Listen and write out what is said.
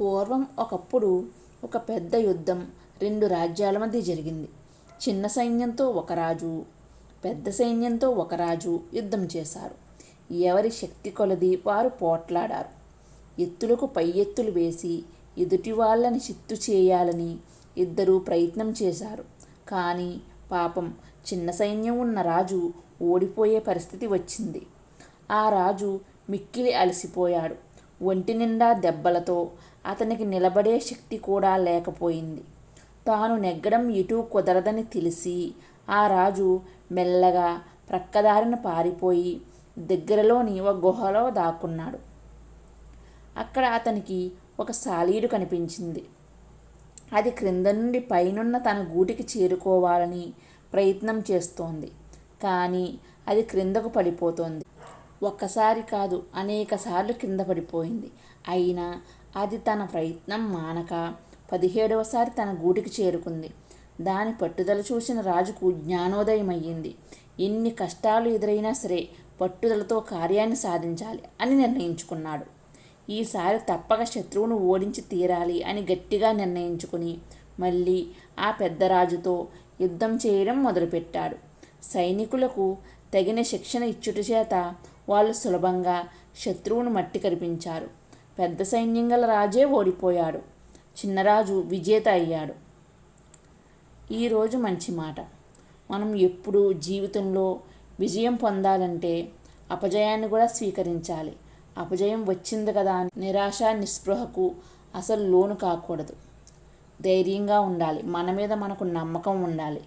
పూర్వం ఒకప్పుడు ఒక పెద్ద యుద్ధం రెండు రాజ్యాల మధ్య జరిగింది. చిన్న సైన్యంతో ఒక రాజు పెద్ద సైన్యంతో ఒక రాజు యుద్ధం చేశారు. ఎవరి శక్తి కొలది వారు పోట్లాడారు. ఎత్తులకు పై ఎత్తులు వేసి ఎదుటి వాళ్ళని చిత్తు చేయాలని ఇద్దరూ ప్రయత్నం చేశారు. కానీ పాపం చిన్న సైన్యం ఉన్న రాజు ఓడిపోయే పరిస్థితి వచ్చింది. ఆ రాజు మిక్కిలి అలసిపోయాడు. ఒంటి నిండా దెబ్బలతో అతనికి నిలబడే శక్తి కూడా లేకపోయింది. తాను నెగ్గడం ఇటు కుదరదని తెలిసి ఆ రాజు మెల్లగా ప్రక్కదారిన పారిపోయి దగ్గరలోని ఒక గుహలో దాక్కున్నాడు. అక్కడ అతనికి ఒక సాలీడు కనిపించింది. అది క్రింద నుండి పైనున్న తన గూటికి చేరుకోవాలని ప్రయత్నం చేస్తోంది. కానీ అది క్రిందకు పడిపోతోంది. ఒక్కసారి కాదు అనేక సార్లు కింద పడిపోయింది. అయినా అది తన ప్రయత్నం మానక పదిహేడవసారి తన గూటికి చేరుకుంది. దాని పట్టుదల చూసిన రాజుకు జ్ఞానోదయం అయ్యింది ఎన్ని కష్టాలు ఎదురైనా సరే పట్టుదలతో కార్యాన్ని సాధించాలి అని నిర్ణయించుకున్నాడు. ఈసారి తప్పక శత్రువును ఓడించి తీరాలి అని గట్టిగా నిర్ణయించుకుని మళ్ళీ ఆ పెద్ద రాజుతో యుద్ధం చేయడం మొదలుపెట్టాడు. సైనికులకు తగిన శిక్షణ ఇచ్చుట చేత వాళ్ళు సులభంగా శత్రువును మట్టి కరిపించారు. పెద్ద సైన్యం గల రాజే ఓడిపోయాడు. చిన్నరాజు విజేత అయ్యాడు. ఈరోజు మంచి మాట. మనం ఎప్పుడు జీవితంలో విజయం పొందాలంటే అపజయాన్ని కూడా స్వీకరించాలి. అపజయం వచ్చింది కదా నిరాశ నిస్పృహకు అసలు లోను కాకూడదు. ధైర్యంగా ఉండాలి. మన మీద మనకు నమ్మకం ఉండాలి.